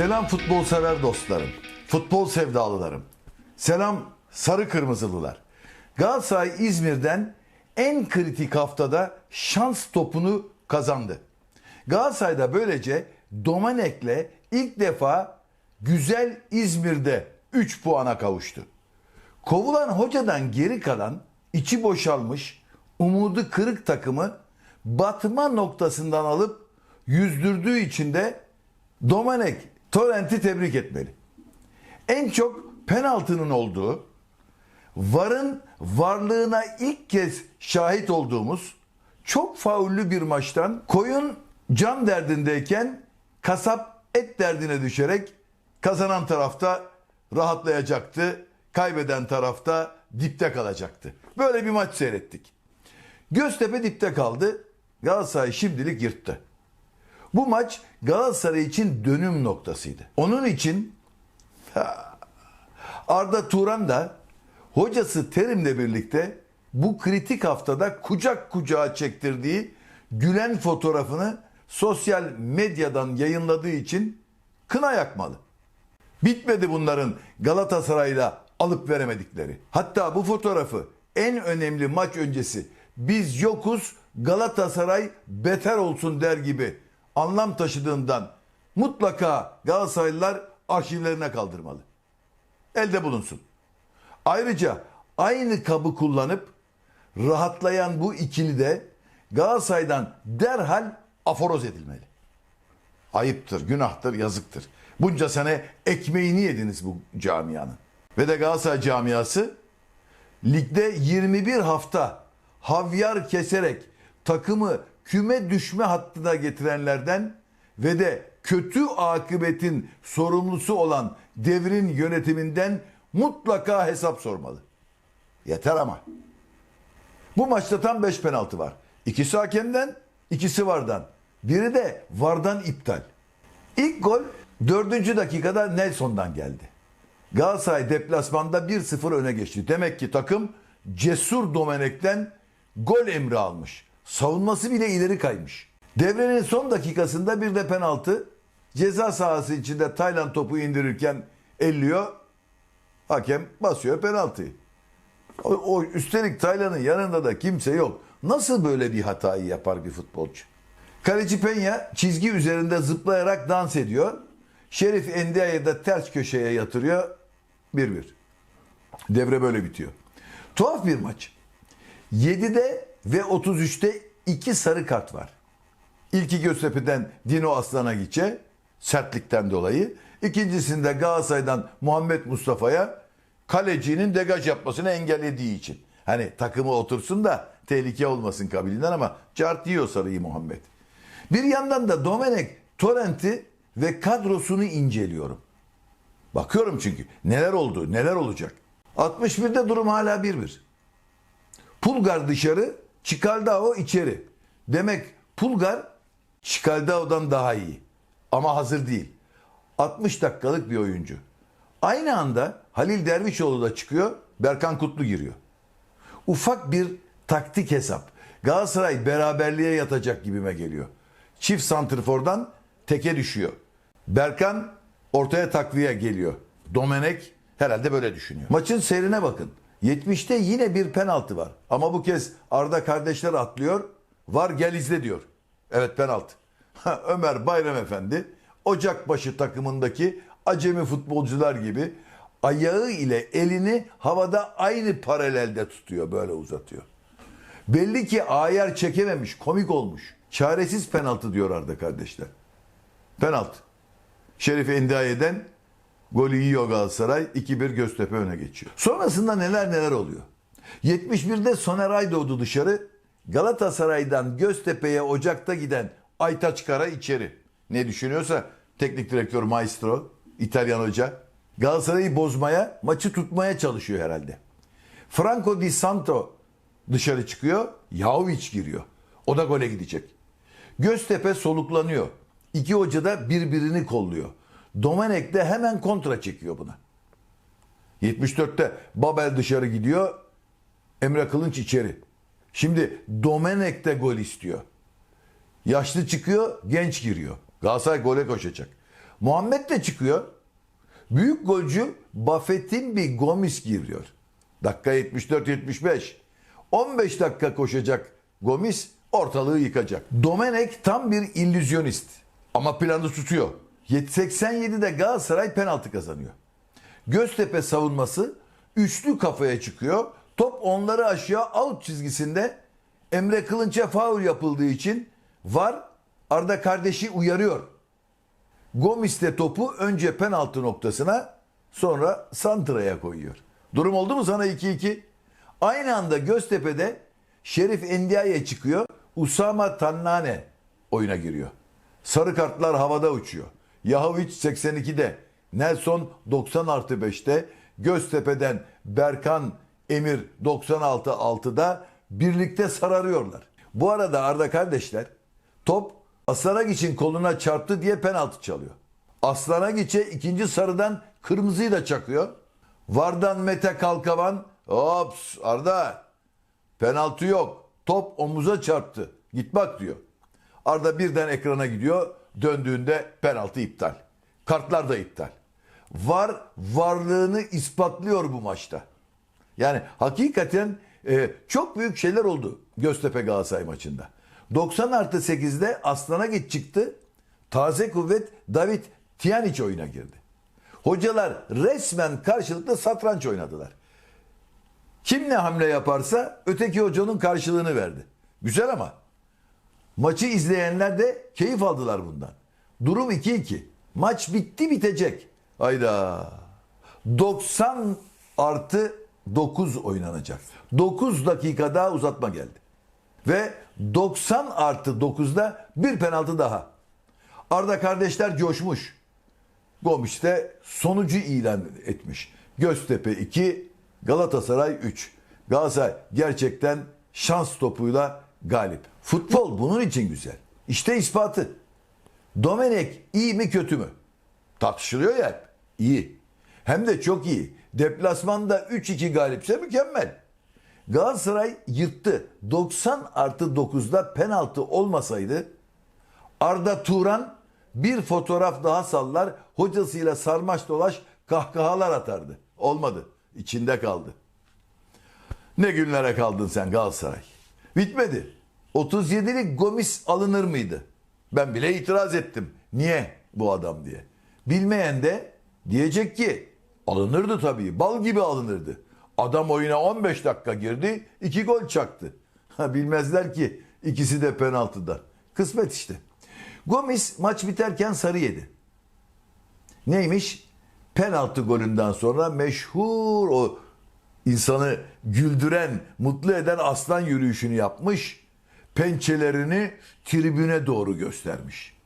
Selam futbol sever dostlarım, futbol sevdalılarım. Selam sarı kırmızılılar. Galatasaray İzmir'den en kritik haftada şans topunu kazandı. Galatasaray da böylece Domenek'le ilk defa güzel İzmir'de 3 puana kavuştu. Kovulan hocadan geri kalan içi boşalmış, umudu kırık takımı batma noktasından alıp yüzdürdüğü için de Domenek Torrent'i tebrik etmeli. En çok penaltının olduğu, VAR'ın varlığına ilk kez şahit olduğumuz çok faullü bir maçtan koyun can derdindeyken kasap et derdine düşerek kazanan tarafta rahatlayacaktı. Kaybeden tarafta dipte kalacaktı. Böyle bir maç seyrettik. Göztepe dipte kaldı. Galatasaray şimdilik yırttı. Bu maç Galatasaray için dönüm noktasıydı. Onun için Arda Turan da hocası Terim'le birlikte bu kritik haftada kucak kucağa çektirdiği gülen fotoğrafını sosyal medyadan yayınladığı için kına yakmalı. Bitmedi bunların Galatasaray'la alıp veremedikleri. Hatta bu fotoğrafı en önemli maç öncesi biz yokuz Galatasaray beter olsun der gibi anlam taşıdığından mutlaka Galatasaraylılar arşivlerine kaldırmalı. Elde bulunsun. Ayrıca aynı kabı kullanıp rahatlayan bu ikili de Galatasaray'dan derhal aforoz edilmeli. Ayıptır, günahtır, yazıktır. Bunca sene ekmeğini yediniz bu camianın. Ve de Galatasaray camiası ligde 21 hafta havyar keserek takımı küme düşme hattına getirenlerden ve de kötü akıbetin sorumlusu olan devrin yönetiminden mutlaka hesap sormalı. Yeter ama. Bu maçta tam 5 penaltı var. İkisi hakemden, ikisi vardan. Biri de vardan iptal. İlk gol 4. dakikada Nelson'dan geldi. Galatasaray deplasmanda 1-0 öne geçti. Demek ki takım cesur Domenek'ten gol emri almış. Savunması bile ileri kaymış. Devrenin son dakikasında bir de penaltı. Ceza sahası içinde Tayland topu indirirken elliyor. Hakem basıyor penaltıyı. O, o üstelik Taylan'ın yanında da kimse yok. Nasıl böyle bir hatayı yapar bir futbolcu? Kaleci Penya çizgi üzerinde zıplayarak dans ediyor. Şerif Endia'yı da ters köşeye yatırıyor. 1-1. Devre böyle bitiyor. Tuhaf bir maç. 7'de ve 33'te iki sarı kart var. İlki Göztepe'den Dino Aslan'a sertlikten dolayı. İkincisinde Galatasaray'dan Muhammed Mustafa'ya kalecinin degaj yapmasını engellediği için. Hani takımı otursun da tehlike olmasın kabilinden ama cart yiyor sarıyı Muhammed. Bir yandan da Domenek Torrent'i ve kadrosunu inceliyorum. Bakıyorum çünkü neler oldu, neler olacak. 61'de durum hala 1-1. Pulgar dışarı, Çikaldao içeri. Demek Pulgar Çikaldao'dan daha iyi. Ama hazır değil. 60 dakikalık bir oyuncu. Aynı anda Halil Dervişoğlu da çıkıyor, Berkan Kutlu giriyor. Ufak bir taktik hesap. Galatasaray beraberliğe yatacak gibime geliyor. Çift santrfordan teke düşüyor. Berkan ortaya takviye geliyor. Domenek herhalde böyle düşünüyor. Maçın seyrine bakın. 70'te yine bir penaltı var. Ama bu kez Arda kardeşler atlıyor. Var gel izle diyor. Evet penaltı. Ömer Bayram Efendi Ocakbaşı takımındaki acemi futbolcular gibi ayağı ile elini havada aynı paralelde tutuyor. Böyle uzatıyor. Belli ki ayar çekememiş, komik olmuş. Çaresiz penaltı diyor Arda kardeşler. Penaltı. Şerif Endiaye'den golü yiyor Galatasaray. 2-1 Göztepe öne geçiyor. Sonrasında neler neler oluyor. 71'de Soner Aydoğdu dışarı. Galatasaray'dan Göztepe'ye Ocak'ta giden Aytaç Kara içeri. Ne düşünüyorsa teknik direktör Maestro, İtalyan hoca. Galatasaray'ı bozmaya, maçı tutmaya çalışıyor herhalde. Franco Di Santo dışarı çıkıyor. Yahovic giriyor. O da gole gidecek. Göztepe soluklanıyor. İki hoca da birbirini kolluyor. Domenek de hemen kontra çekiyor buna. 74'te Babel dışarı gidiyor. Emre Kılınç içeri. Şimdi Domenek de gol istiyor. Yaşlı çıkıyor, genç giriyor. Galatasaray gole koşacak. Muhammed de çıkıyor. Büyük golcü Buffett'in bir Gomis giriyor. Dakika 74-75. 15 dakika koşacak Gomis ortalığı yıkacak. Domenek tam bir illüzyonist. Ama planı tutuyor. 87'de Galatasaray penaltı kazanıyor. Göztepe savunması üçlü kafaya çıkıyor. Top onları aşağı out çizgisinde Emre Kılınç'a faul yapıldığı için var Arda kardeşi uyarıyor. Gomis de topu önce penaltı noktasına sonra Santra'ya koyuyor. Durum oldu mu sana 2-2? Aynı anda Göztepe'de Şerif Endiaye çıkıyor. Usama Tannane oyuna giriyor. Sarı kartlar havada uçuyor. Yahovic 82'de, Nelson 90 artı 5'te, Göztepe'den Berkan Emir 96 6'da birlikte sararıyorlar. Bu arada Arda kardeşler top Aslanak için koluna çarptı diye penaltı çalıyor. Aslanak içe ikinci sarıdan kırmızıyı da çakıyor. Vardan Mete Kalkavan hops Arda penaltı yok. Top omuza çarptı. Git bak diyor. Arda birden ekrana gidiyor. Döndüğünde penaltı iptal. Kartlar da iptal. Var varlığını ispatlıyor bu maçta. Yani hakikaten e, çok büyük şeyler oldu Göztepe Galatasaray maçında. 90 artı 8'de Aslan'a git çıktı. Taze kuvvet David Tiyaniç oyuna girdi. Hocalar resmen karşılıklı satranç oynadılar. Kim ne hamle yaparsa öteki hocanın karşılığını verdi. Güzel ama maçı izleyenler de keyif aldılar bundan. Durum 2-2. Maç bitti bitecek. Hayda. 90 artı 9 oynanacak. 9 dakika daha uzatma geldi. Ve 90 artı 9'da bir penaltı daha. Arda kardeşler coşmuş. Gomis de sonucu ilan etmiş. Göztepe 2, Galatasaray 3. Galatasaray gerçekten şans topuyla galip. Futbol bunun için güzel. İşte ispatı. Domenek iyi mi kötü mü? Tartışılıyor ya hep. İyi. Hem de çok iyi. Deplasmanda 3-2 galipse mükemmel. Galatasaray yırttı. 90 artı 9'da penaltı olmasaydı Arda Turan bir fotoğraf daha sallar hocasıyla sarmaş dolaş kahkahalar atardı. Olmadı. İçinde kaldı. Ne günlere kaldın sen Galatasaray. Bitmedi. 37'lik Gomis alınır mıydı? Ben bile itiraz ettim. Niye bu adam diye. Bilmeyen de diyecek ki alınırdı tabii. Bal gibi alınırdı. Adam oyuna 15 dakika girdi, 2 gol çaktı. Ha, bilmezler ki ikisi de penaltıda. Kısmet işte. Gomis maç biterken sarı yedi. Neymiş? Penaltı golünden sonra meşhur o insanı güldüren, mutlu eden aslan yürüyüşünü yapmış. Pençelerini tribüne doğru göstermiş.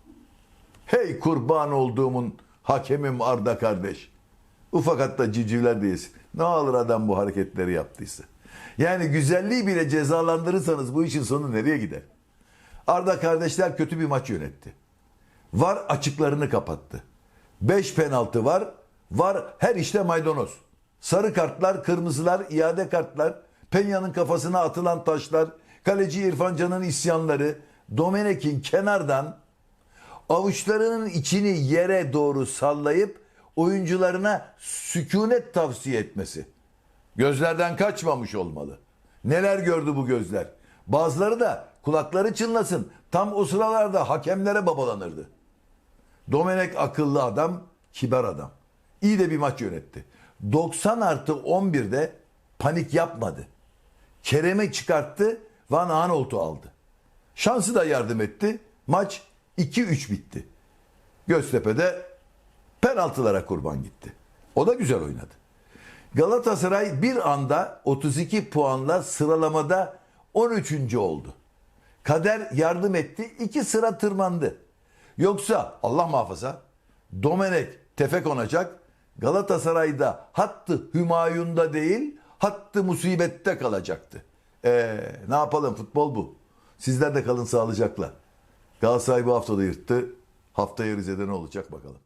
Hey kurban olduğumun hakemim Arda kardeş. Ufak hatta civcivler değilsin. Ne alır adam bu hareketleri yaptıysa. Yani güzelliği bile cezalandırırsanız bu işin sonu nereye gider? Arda kardeşler kötü bir maç yönetti. Var açıklarını kapattı. 5 penaltı var. Var her işte maydanoz. Sarı kartlar, kırmızılar, iade kartlar, Penya'nın kafasına atılan taşlar, kaleci İrfan Can'ın isyanları, Domenek'in kenardan avuçlarının içini yere doğru sallayıp oyuncularına sükunet tavsiye etmesi. Gözlerden kaçmamış olmalı. Neler gördü bu gözler? Bazıları da kulakları çınlasın. Tam o sıralarda hakemlere babalanırdı. Domenek akıllı adam, kibar adam. İyi de bir maç yönetti. 90 artı 11'de panik yapmadı. Kerem'i çıkarttı, Van Aanholt'u aldı. Şansı da yardım etti. Maç 2-3 bitti. Göztepe'de penaltılara kurban gitti. O da güzel oynadı. Galatasaray bir anda 32 puanla sıralamada 13. oldu. Kader yardım etti. iki sıra tırmandı. Yoksa Allah muhafaza Domenek tefe konacak. Galatasaray'da hattı Hümayun'da değil hattı musibette kalacaktı. Ee, ne yapalım futbol bu. Sizler de kalın sağlıcakla. Galatasaray bu hafta da yırttı. Haftaya Rize'de ne olacak bakalım.